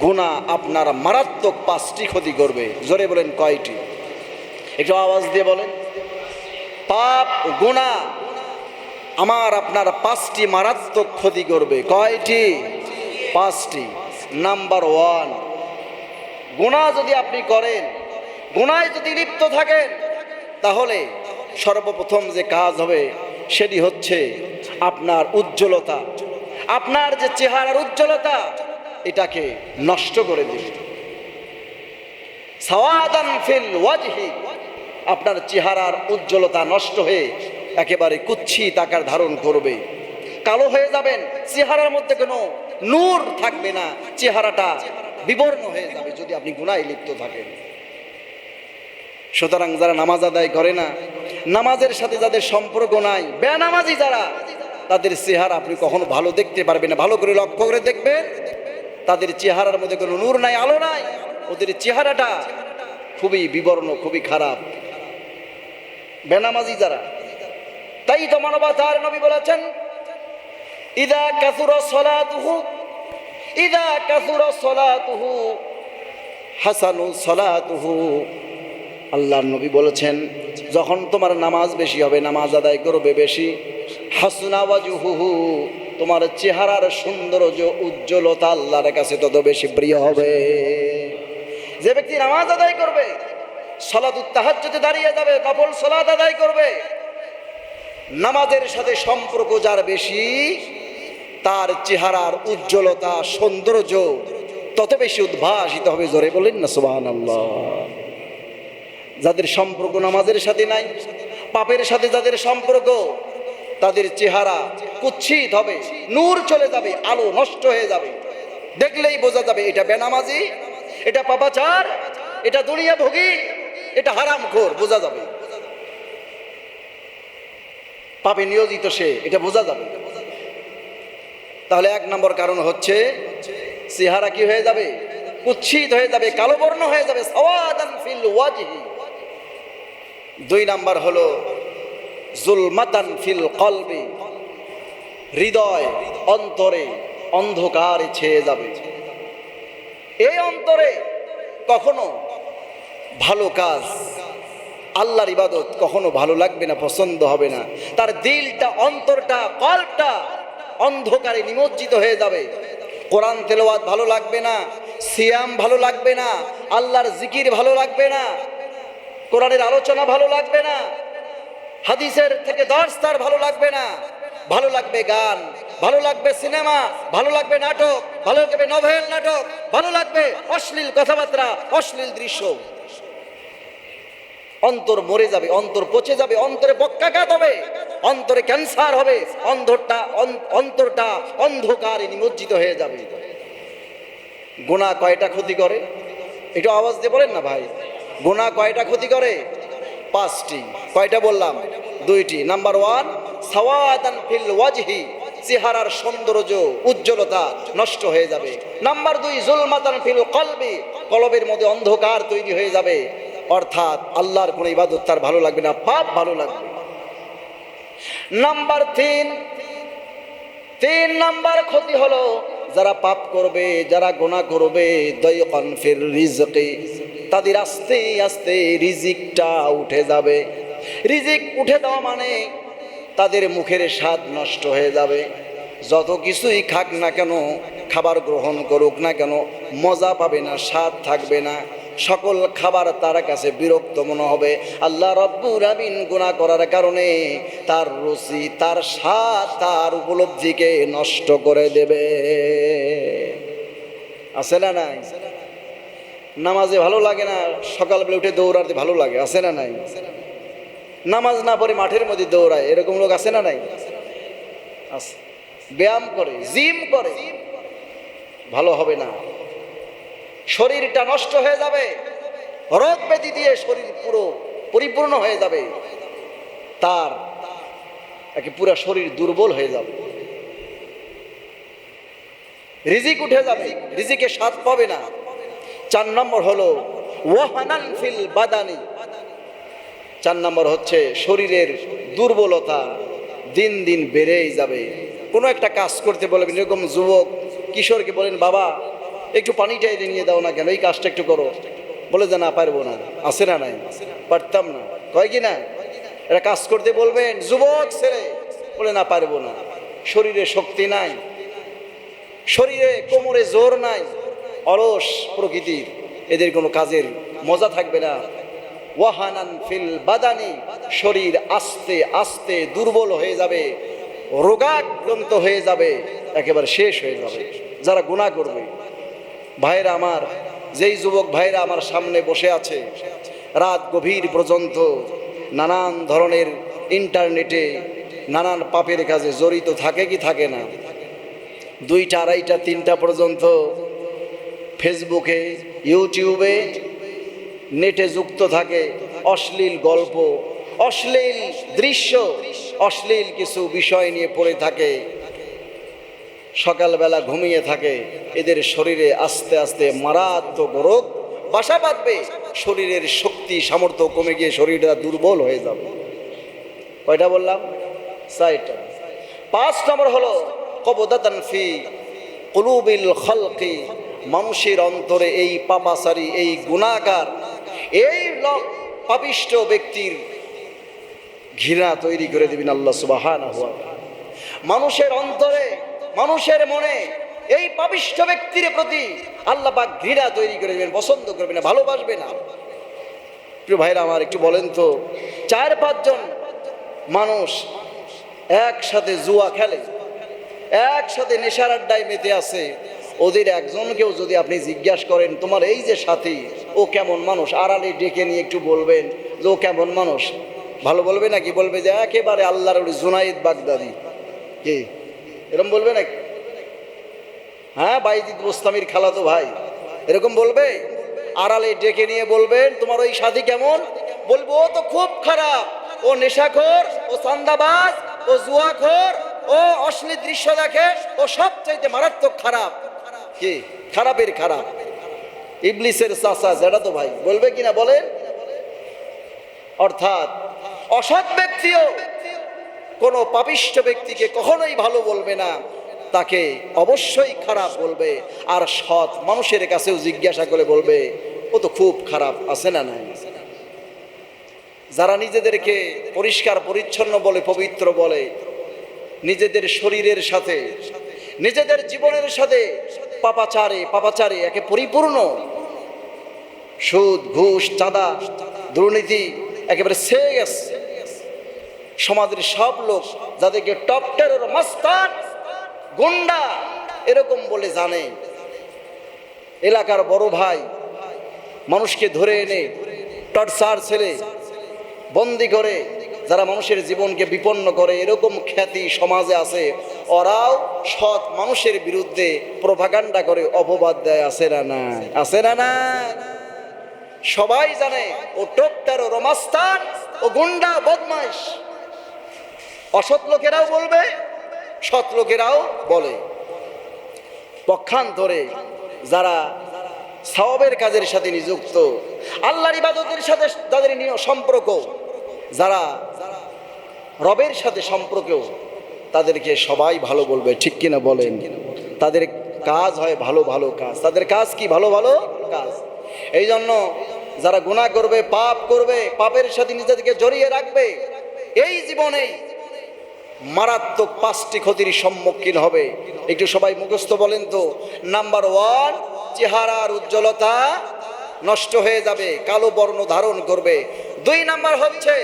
গুণা আপনার মারাত্মক পাঁচটি ক্ষতি করবে। জোরে বলেন কয়টি? একটু আওয়াজ দিয়ে বলেন। পাপ গুণা আমার আপনার পাঁচটি মারাত্মক ক্ষতি করবে। কয়টি? পাঁচটি। নাম্বার ওয়ান গুণা যদি আপনি করেন গুণায় যদি লিপ্ত থাকেন, তাহলে সর্বপ্রথম যে কাজ হবে, সেটি হচ্ছে আপনার উজ্জ্বলতা। আপনার যে চেহারার উজ্জ্বলতা এটাকে নষ্ট করে দেবে ফিল ওয়াজহি। আপনার চেহারার উজ্জ্বলতা নষ্ট হয়ে একেবারে কুচ্ছিত আকার ধারণ করবে। কালো হয়ে যাবেন, চেহারার মধ্যে কোনো নূর থাকবে না, চেহারাটা বিবর্ণ হয়ে যাবে যদি আপনি গুনায় লিপ্ত থাকেন। সুতরাং যারা নামাজ আদায় করে না, নামাজের সাথে যাদের সম্পর্ক নাই, বেনামাজি যারা, তাদের চেহারা আপনি কখনো ভালো দেখতে পারবেন না। ভালো করে লক্ষ্য করে দেখবেন তাদের চেহারার মধ্যে কোনো নূর নাই, আলো নাই। ওদের চেহারাটা খুবই বিবর্ণ, খুবই খারাপ। বেনামাজি যারা, তাই তো মানবতার নবী বলেছেন, ইদা কাসুর সলাতুহু, ইদা কাসুর সলাতুহু হাসানু সলাতুহু। আল্লাহর নবী বলেছেন, যখন তোমার নামাজ বেশি হবে, নামাজ আদায় করবে বেশি হাসুনাওয়াজুহু তোমার চেহারার সৌন্দর্য, উজ্জ্বলতা আল্লাহর কাছে তত বেশি প্রিয় হবে। যে ব্যক্তি নামাজ আদায় করবে সলাদ উত্তাহাজ্যতে দাঁড়িয়ে যাবে নফল সলাদ আদায় করবে, নামাজের সাথে সম্পর্ক যার বেশি, তার চেহারার উজ্জ্বলতা, সৌন্দর্য তত বেশি উদ্ভাসিত হবে। জোরে বলেন না সুবাহান আল্লাহ যাদের সম্পর্ক নামাজের সাথে নাই, পাপের সাথে যাদের সম্পর্ক তাদের চেহারা কুচ্ছিত হবে, নূর চলে যাবে, আলো নষ্ট হয়ে যাবে। দেখলেই বোঝা যাবে এটা বেনামাজি, এটা পাপাচার, এটা দুনিয়া ভোগী এটা হারাম ঘোর বোঝা যাবে। পাপে নিয়োজিত সে, এটা বোঝা যাবে। তাহলে এক নম্বর কারণ হচ্ছে, চেহারা কি হয়ে যাবে? কুচ্ছিত হয়ে যাবে কালো বর্ণ হয়ে যাবে দুই নাম্বার হলো জুলমাতান ফিল কলবি। হৃদয় অন্তরে অন্ধকারে ছেয়ে যাবে। এই অন্তরে কখনো ভালো কাজ, আল্লাহর ইবাদত কখনো ভালো লাগবে না, পছন্দ হবে না। তার দিলটা, অন্তরটা, কল্পটা অন্ধকারে নিমজ্জিত হয়ে যাবে। কোরআন তেলাওয়াত ভালো লাগবে না, সিয়াম ভালো লাগবে না, আল্লাহর জিকির ভালো লাগবে না, কোরআনের আলোচনা ভালো লাগবে না হাদিসের থেকে দর্শ তার ভালো লাগবে না। ভালো লাগবে গান, ভালো লাগবে সিনেমা, ভালো লাগবে নাটক, ভালো লাগবে নভেল নাটক, ভালো লাগবে অশ্লীল কথাবার্তা, অশ্লীল দৃশ্য। অন্তর মরে যাবে, অন্তর পচে যাবে, অন্তরে বক্কাঘাত হবে, অন্তরে ক্যান্সার হবে অন্তরটা অন- অন্তরটা অন্ধকারে নিমজ্জিত হয়ে যাবে। গোনা কয়টা ক্ষতি করে? এটা আওয়াজ দিয়ে বলেন না ভাই। গোনা কয়টা ক্ষতি করে? পাঁচটি। কয়টা বললাম? দুইটি। নাম্বার ওয়ান সাওয়াদান ফিল ওয়াজহি, চেহারার সৌন্দর্য, উজ্জ্বলতা নষ্ট হয়ে যাবে। নাম্বার দুই, জুলমাতান ফিল কলবি, কলবের মধ্যে অন্ধকার তৈরি হয়ে যাবে। অর্থাৎ আল্লাহর কোনো ইবাদত তার ভালো লাগবে না, পাপ ভালো লাগবে। নাম্বার তিন তিন নাম্বার ক্ষতি হলো, যারা পাপ করবে, যারা গোনা করবে, দয়কন ফির রিজকে। তাদের আস্তে আস্তে রিজিকটা উঠে যাবে। রিজিক উঠে দেওয়া মানে তাদের মুখের স্বাদ নষ্ট হয়ে যাবে। যত কিছুই খাক না কেন, খাবার গ্রহণ করুক না কেন, মজা পাবে না, স্বাদ থাকবে না। সকল খাবার তার কাছে বিরক্ত মনে হবে। আল্লাহ রব্বুর আমিন গুণা করার কারণে তার রুচি, তার স্বাদ, তার উপলব্ধিকে নষ্ট করে দেবে। আছে না নাই? নামাজে ভালো লাগে না, সকালবেলা উঠে দৌড়াতে ভালো লাগে, আছে না নাই? নামাজ না পড়ে মাঠের মধ্যে দৌড়ায়, এরকম লোক আছে না নাই? আছে ব্যায়াম করে, জিম করে, ভালো হবে না। শরীরটা নষ্ট হয়ে যাবে, রোগ ব্যাধি দিয়ে শরীর পুরো পরিপূর্ণ হয়ে যাবে। তার, একে পুরো শরীর দুর্বল হয়ে যাবে। রিজিক উঠে যাবে রিজিকে স্বাদ পাবে না। চার নম্বর হলো, ওয়াহানান ফিল বাদানি। চার নম্বর হচ্ছে শরীরের দুর্বলতা দিন দিন বেড়েই যাবে। কোনো একটা কাজ করতে বলবেন, এরকম যুবক, কিশোরকে বলেন, বাবা, একটু পানিটা এনে নিয়ে দাও না কেন? এই কাজটা একটু করো। বলে যে, না, পারব না। আছে না নাই? পারতাম না। কয় কি না? এটা কাজ করতে বলবেন, যুবক, ছেলে। বলে, না, পারব না। শরীরে শক্তি নাই। শরীরে কোমরে জোর নাই। অলস প্রকৃতির। এদের কোনো কাজের মজা থাকবে না। ওয়াহানান ফিল বাদানি, শরীর আস্তে আস্তে দুর্বল হয়ে যাবে, রোগাক্রান্ত হয়ে যাবে, একেবারে শেষ হয়ে যাবে। যারা গুণা করবে। ভাইরা আমার, যেই যুবক ভাইরা আমার সামনে বসে আছে, রাত গভীর পর্যন্ত নানান ধরনের ইন্টারনেটে নানান পাপের কাজে জড়িত থাকে কি থাকে না? দুইটা, আড়াইটা, তিনটা পর্যন্ত ফেসবুকে, ইউটিউবে নেটে যুক্ত থাকে অশ্লীল গল্প, অশ্লীল দৃশ্য, অশ্লীল কিছু বিষয় নিয়ে পড়ে থাকে। সকালবেলা ঘুমিয়ে থাকে, এদের শরীরে আস্তে আস্তে মারাত্মক রোগ, বাসা বাঁধবে, শরীরের শক্তি, সামর্থ্য কমে গিয়ে শরীরটা দুর্বল হয়ে যাবে। কয়টা বললাম? চারটা। পাঁচ নম্বর হলো, কবদাতান ফি কুলুবিল খলকি মানুষের অন্তরে এই পাপাসারি এই গুণাগার, এই পাপিষ্ট ব্যক্তির ঘৃণা তৈরি করে দিবেন আল্লাহ সুবাহান মানুষের অন্তরে, মানুষের মনে এই পাপিষ্ট ব্যক্তির প্রতি আল্লাহ পাক ঘৃণা তৈরি করে দেবেন, পছন্দ করবে না ভালোবাসবে না। প্রিয় ভাইরা আমার একটু বলেন তো, চার পাঁচজন মানুষ একসাথে জুয়া খেলে, একসাথে নেশার আড্ডায় মেতে আছে। ওদের একজনকেও যদি আপনি জিজ্ঞাসা করেন, তোমার এই যে সাথী, ও কেমন মানুষ? আড়ালে ডেকে নিয়ে একটু বলবেন, যে ও কেমন মানুষ? ভালো বলবে নাকি? বলবে যে, একেবারে আল্লাহর জুনাইদ বাগদাদি। কে? এরকম বলবে নাকি? হ্যাঁ বাইজিদ বোস্তামির খালাতো ভাই। এরকম বলবে? আড়ালে ডেকে নিয়ে বলবেন, তোমার ওই সাথী কেমন? বলব, ও তো খুব খারাপ। ও নেশাখোর, ও চান্দাবাজ, ও জুয়াখোর, ও অশ্লীল দৃশ্য দেখে, ও সব চাইতে মারাত্মক খারাপ। খারাপের খারাপ। ইবলিসের চাষা যেটা তো ভাই, বলবে কিনা বলেন? অর্থাৎ, অসৎ ব্যক্তিও কোনো পাপিষ্ট ব্যক্তিকে কখনোই ভালো বলবে না, তাকে অবশ্যই খারাপ বলবে, আর সৎ মানুষের কাছেও জিজ্ঞাসা করে বলবে, ও তো খুব খারাপ, আছে না নাই? যারা নিজেদেরকে পরিষ্কার পরিচ্ছন্ন বলে, পবিত্র বলে, নিজেদের শরীরের সাথে, নিজেদের জীবনের সাথে পাপাচারে পাপাচারে, একে পরিপূর্ণ। সুদ, ঘুষ, চাঁদা, দুর্নীতি, একেবারে গেছে সমাজের সব লোক যাদেরকে টপ টেরোর মাস্তান গুন্ডা, এরকম বলে জানে। এলাকার বড় ভাই মানুষকে ধরে এনে, টর্চার ছেলে, বন্দি করে যারা মানুষের জীবনকে বিপন্ন করে, এরকম খ্যাতি সমাজে আছে, ওরাও সৎ মানুষের বিরুদ্ধে প্রভাকাণ্ডা করে অপবাদ দেয়, আছে না না আছে না না সবাই জানে, ও টোপটার ও রমাস্তান ও গুন্ডা, বদমাইশ। অসৎ লোকেরাও বলবে, সৎ লোকেরাও বলে। পক্ষান্তরে যারা সওয়াবের কাজের সাথে নিযুক্ত, আল্লাহর ইবাদতের সাথে যাদের নিয়ে সম্পর্ক যারা রবের সাথে সম্পর্ক তাদেরকে সবাই ভালো বলবে, ঠিক কিনা বলেন? তাদের কাজ হয় ভালো ভালো কাজ। তাদের কাজ কি? ভালো ভালো কাজ। এই জন্য যারা গুণা করবে, পাপ করবে, পাপের সাথে নিজেদেরকে জড়িয়ে রাখবে, এই জীবনেই মারাত্মক পাঁচটি ক্ষতির সম্মুখীন হবে। একটু সবাই মুখস্থ বলেন তো। নাম্বার ওয়ান চেহারার উজ্জ্বলতা নষ্ট হয়ে যাবে, কালো বর্ণ ধারণ করবে। দুই নাম্বার হচ্ছে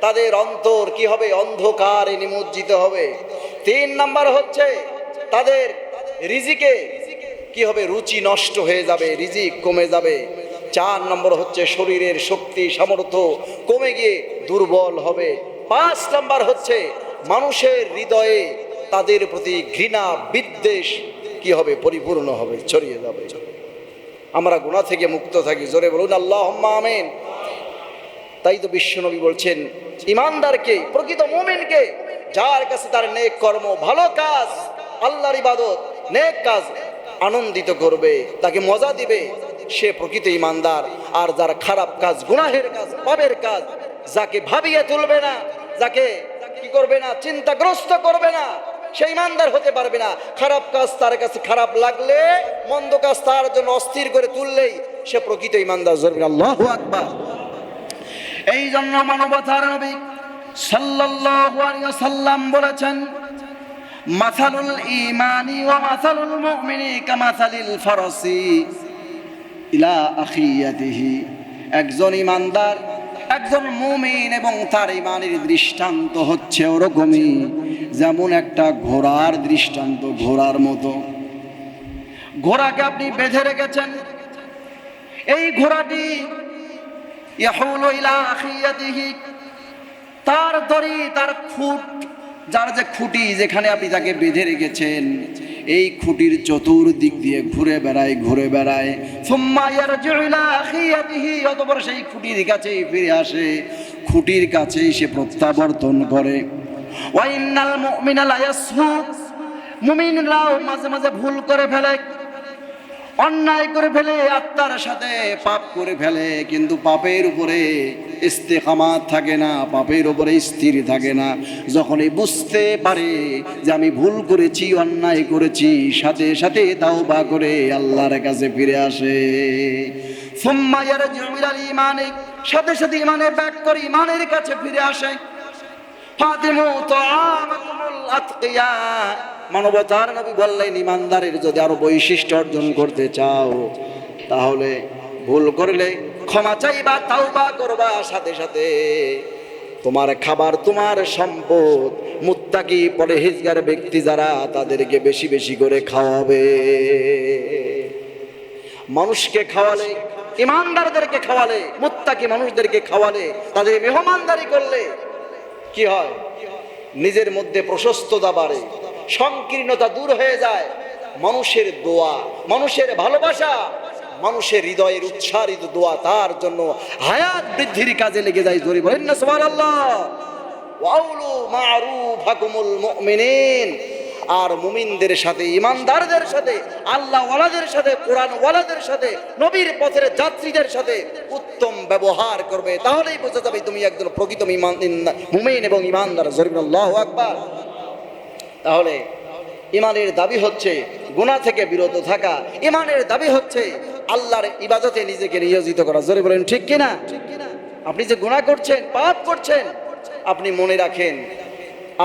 তাদের অন্তর কি হবে? অন্ধকারে নিমজ্জিত হবে। তিন নাম্বার হচ্ছে, তাদের রিজিকে কি হবে? রুচি নষ্ট হয়ে যাবে, রিজিক কমে যাবে। চার নম্বর হচ্ছে, শরীরের শক্তি, সামর্থ্য কমে গিয়ে দুর্বল হবে। পাঁচ নাম্বার হচ্ছে, মানুষের হৃদয়ে তাদের প্রতি ঘৃণা, বিদ্বেষ কি হবে? পরিপূর্ণ হবে, ছড়িয়ে যাবে। আমরা গুণা থেকে মুক্ত থাকি। জোরে বলুন আল্লাহ আমেন। তাই তো বিশ্বনবী বলছেন, ইমানদারকে, প্রকৃত মোমেনকে, যার কাছে তার নেক কর্ম, ভালো কাজ, আল্লাহর ইবাদত, নেক কাজ আনন্দিত করবে, তাকে মজা দিবে, সে প্রকৃত ইমানদার। আর যার খারাপ কাজ গুনাহের কাজ, পাপের কাজ, যাকে ভাবিয়ে তুলবে না, যাকে কি করবে না, চিন্তাগ্রস্ত করবে না, সে ইমানদার হতে পারবে না। খারাপ কাজ তার কাছে খারাপ লাগলে, মন্দ কাজ তার জন্য অস্থির করে তুললেই সে প্রকৃত ইমানদার। জরবে আল্লাহ আকবার। এই জন্য মানবতার নবী সাল্লাম বলেছেন, মাসালুল ইমানি ওয়া মাসালুল মুমিনি কামাসালিল ফারসি ইলা আখিয়াতিহি। একজন ইমানদার একজন মুমিন এবং তার ইমানের দৃষ্টান্ত হচ্ছে ওরকমই, যেমন একটা ঘোড়ার দৃষ্টান্ত ঘোড়ার মতো। ঘোড়াকে আপনি বেঁধে রেখেছেন। এই ঘোড়াটি তার দড়ি, তার খুঁট, যার যে খুঁটি যেখানে আপনি তাকে বেঁধে রেখেছেন, এই খুঁটির চতুর্দিক দিয়ে ঘুরে বেড়ায় ঘুরে বেড়ায়। সেই খুঁটির কাছেই ফিরে আসে। খুঁটির কাছেই সে প্রত্যাবর্তন করে। মুমিনরাও মাঝে মাঝে ভুল করে ফেলে। অন্যায় করে ফেলে, আত্মার সাথে পাপ করে ফেলে, কিন্তু পাপের উপরে ইস্তেকামাত থাকে না, পাপের উপরে স্থির থাকে না। যখনই বুঝতে পারে যে আমি ভুল করেছি, অন্যায় করেছি, সাথে সাথে তাও বা করে আল্লাহর কাছে ফিরে আসে। সাথে সাথে ইমানে ব্যাক করে ইমানের কাছে ফিরে আসে। ফাতিমু মানবতার নবী বললেন, ইমানদারের যদি আরও বৈশিষ্ট্য অর্জন করতে চাও, তাহলে ভুল করলে ক্ষমা চাইবা, তাওবা করবা। সাথে সাথে তোমার খাবার, তোমার সম্পদ, মুত্তাকি পরহেজগার ব্যক্তি যারা, তাদেরকে বেশি বেশি করে খাওয়াবে। মানুষকে খাওয়ালে, ইমানদারদেরকে খাওয়ালে, মুত্তাকি মানুষদেরকে খাওয়ালে, তাদের মেহমানদারি করলে কি হয়? নিজের মধ্যে প্রশস্ততা বাড়ে। সংকীর্ণতা দূর হয়ে যায়। মানুষের দোয়া, মানুষের ভালোবাসা, মানুষের হৃদয়ের উচ্ছারিত দোয়া তার জন্য হায়াত বৃদ্ধির কাজে লেগে যায় জোরে বলেন না হাকুমুল মুমিনিন। আর মুমিনদের সাথে, ইমানদারদের সাথে আল্লাহ ওয়ালাদের সাথে কোরআন ওয়ালাদের সাথে, নবীর পথের যাত্রীদের সাথে উত্তম ব্যবহার করবে। তাহলেই বোঝা যাবে তুমি একজন প্রকৃত মুমিন এবং ইমানদার জরিমুল্লাহ আকবার। তাহলে ইমানের দাবি হচ্ছে গুনাহ থেকে বিরত থাকা। ইমানের দাবি হচ্ছে আল্লাহর ইবাদতে নিজেকে নিয়োজিত করা। জোরে বলেন, ঠিক কিনা? আপনি যে গুনাহ করছেন, পাপ করছেন, আপনি মনে রাখেন,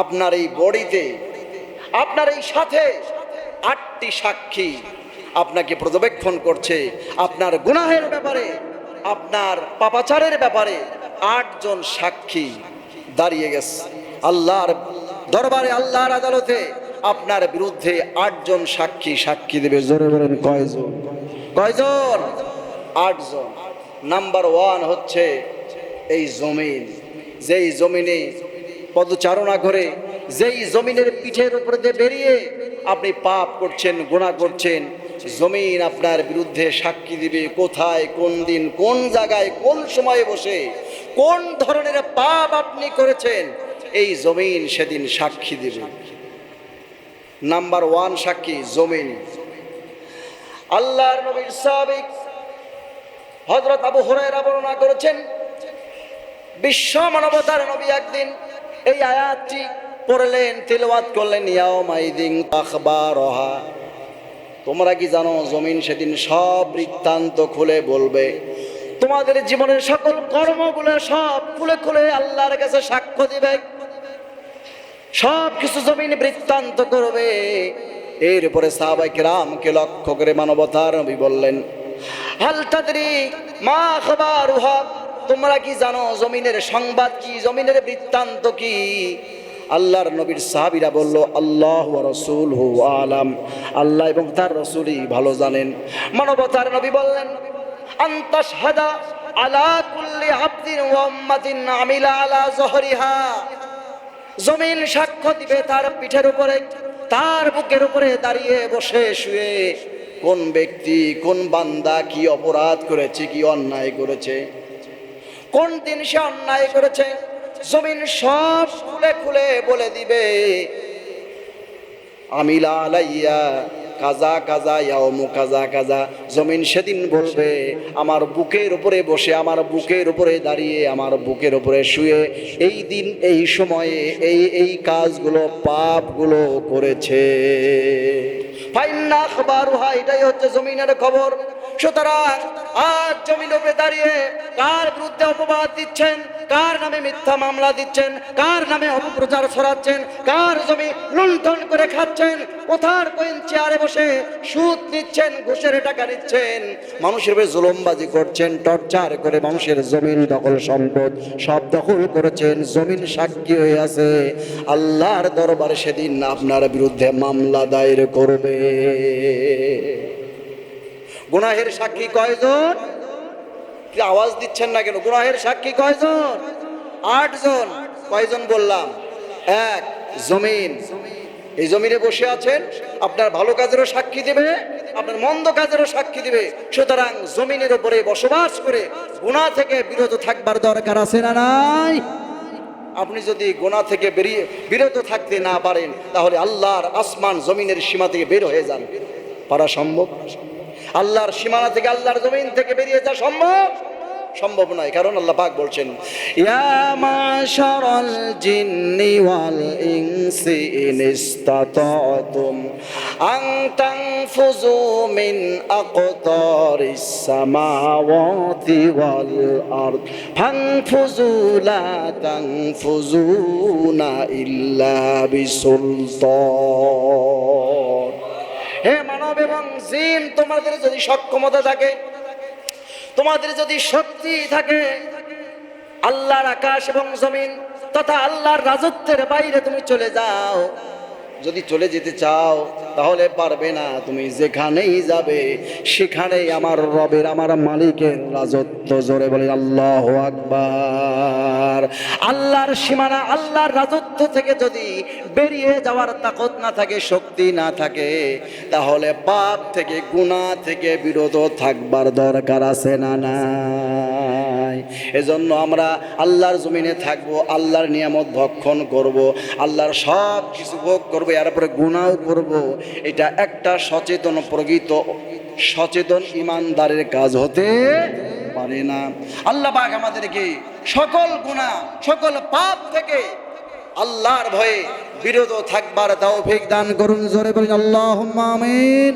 আপনার এই বডিতে, আপনার এই সাথে আটটি সাক্ষী আপনাকে পর্যবেক্ষণ করছে। আপনার গুনাহের ব্যাপারে, আপনার পাপাচারের ব্যাপারে আটজন সাক্ষী দাঁড়িয়ে গেছে। আল্লাহর দরবারে আল্লাহর আদালতে আপনার বিরুদ্ধে আটজন সাক্ষী সাক্ষী দেবে। জোরে বলেন, কয়জন? কয়জন? আটজন। নাম্বার ওয়ান হচ্ছে এই জমিন। যেই জমিনে পদচারণা করে, যেই জমিনের পিঠের উপরে দিয়ে বেরিয়ে আপনি পাপ করছেন গুণা করছেন, জমিন আপনার বিরুদ্ধে সাক্ষী দিবে কোথায়, কোন দিন, কোন জায়গায়, কোন সময়ে বসে, কোন ধরনের পাপ আপনি করেছেন এই জমিন সেদিন সাক্ষী দিবে। নাম্বার ওয়ান সাক্ষী, জমিন। আল্লাহর নবীর সাবিক হজরত আবু হুরায়রা বর্ণনা করেছেন, বিশ্ব মানবতার নবী একদিন এই আয়াতটি পড়লেন, তিলওয়াত করলেন ইয়াও মাইদিন আখবারহা তোমরা কি জানো, জমিন সেদিন সব বৃত্তান্ত খুলে বলবে? তোমাদের জীবনের সকল কর্মগুলো সব খুলে খুলে আল্লাহর কাছে সাক্ষ্য দিবে। সব কিছু জমিন বৃত্তান্ত করবে। এরপরে সাহাবাই রামকে লক্ষ্য করে মানবতার নবী বললেন, হাল তাদরি মা খবর তোমরা কি জানো জমিনের সংবাদ কি, জমিনের বৃত্তান্ত কি? আল্লাহর নবীর সাহাবিরা বলল, আল্লাহ রসুল হু আলাম। আল্লাহ এবং তার রসুলই ভালো জানেন। মানবতার নবী বললেন আন্তাস আলা কুল্লি আব্দিন ওয়া উম্মাতিন আমিলা আলা জহরিহা। জমিন সাক্ষ্য দিবে তার পিঠের উপরে, তার বুকের উপরে দাঁড়িয়ে বসে শুয়ে। কোন ব্যক্তি, কোন বান্দা কি অপরাধ করেছে, কি অন্যায় করেছে? কোন দিন সে অন্যায় করেছে? জমিন সব খুলে খুলে বলে দিবে, আমিলা আলাইয়া কাজা কাজা, ইয়াওমু কাজা কাজা। জমিন সেদিন বলবে আমার বুকের উপরে বসে, আমার বুকের উপরে দাঁড়িয়ে, আমার বুকের উপরে শুয়ে এই দিন, এই সময়ে এই এই কাজগুলো, পাপগুলো করেছে। ফাইন্না হয় এটাই হচ্ছে জমিনের খবর। সুতরাং আজ জমির উপরে দাঁড়িয়ে কার বিরুদ্ধে অপবাদ দিচ্ছেন? কার নামে মিথ্যা মামলা দিচ্ছেন? কার নামে অপপ্রচার ছড়াচ্ছেন? কার জমি লুণ্ঠন করে খাচ্ছেন? কোথার কোন চেয়ারে বসে সুদ নিচ্ছেন, ঘুষের টাকা নিচ্ছেন? মানুষের উপরে জুলমবাজি করছেন, টর্চার করে মানুষের জমিন দখল সম্পদ। সব দখল করেছেন, জমিন সাক্ষী হয়ে আছে। আল্লাহর দরবারে সেদিন আপনার বিরুদ্ধে মামলা দায়ের করবে। গুনাহের সাক্ষী কয়জন? কি আওয়াজ দিচ্ছেন না কেন? গুনাহের সাক্ষী কয়জন? আটজন। কয়জন বললাম? এক। জমিন। এই জমিনে বসে আছেন। আপনার ভালো কাজেরও সাক্ষী দিবে, আপনার মন্দ কাজেরও সাক্ষী দিবে। সুতরাং জমিনের উপরে বসবাস করে গুণা থেকে বিরত থাকবার দরকার আছে না নাই? আপনি যদি গোনা থেকে বেরিয়ে বিরত থাকতে না পারেন, তাহলে আল্লাহর আসমান জমিনের সীমা থেকে বের হয়ে যান। পারা সম্ভব? আল্লাহর সীমানা থেকে আল্লাহর জমিন থেকে বেরিয়ে যাওয়া সম্ভব? সম্ভব নয়, কারণ আল্লাহ পাক বলছেন, ইয়া মাশারাল জিন্নি ওয়াল ইনসি ইন ইসতাতাতুম আন তানফুযু মিন আকতারিস সামাওয়াতি ওয়াল আরদ ফানফুযু লা তানফুযুনা ইল্লা বিসুলতান. হে মানব এবং জিন, তোমাদের যদি সক্ষমতা থাকে, তোমাদের যদি শক্তি থাকে, আল্লাহর আকাশ এবং জমিন তথা আল্লাহর রাজত্বের বাইরে তুমি চলে যাও। যদি চলে যেতে চাও, তাহলে পারবে না। তুমি যেখানেই যাবে, সেখানেই আমার রবের, আমার মালিকের রাজত্ব জোরে বলে আল্লাহ আকবার। আল্লাহর সীমানা, আল্লাহর রাজত্ব থেকে যদি বেরিয়ে যাওয়ার তাকত না থাকে, শক্তি না থাকে, তাহলে পাপ থেকে গুণা থেকে বিরত থাকবার দরকার আছে না না নাই। এজন্য আমরা আল্লাহর জমিনে থাকব, আল্লাহর নিয়ামত ভক্ষণ করব, আল্লাহর সব কিছু ভোগ করব এরপরে গুণাও করব। এটা একটা সচেতন প্রকৃত, সচেতন ইমানদারের কাজ হতে পারে না। আল্লাহ পাক আমাদেরকে সকল গুণা সকল পাপ থেকে আল্লাহর ভয়ে বিরত থাকবার তৌফিক দান করুন। জোরে বলুন, আল্লাহুম্মা আমিন।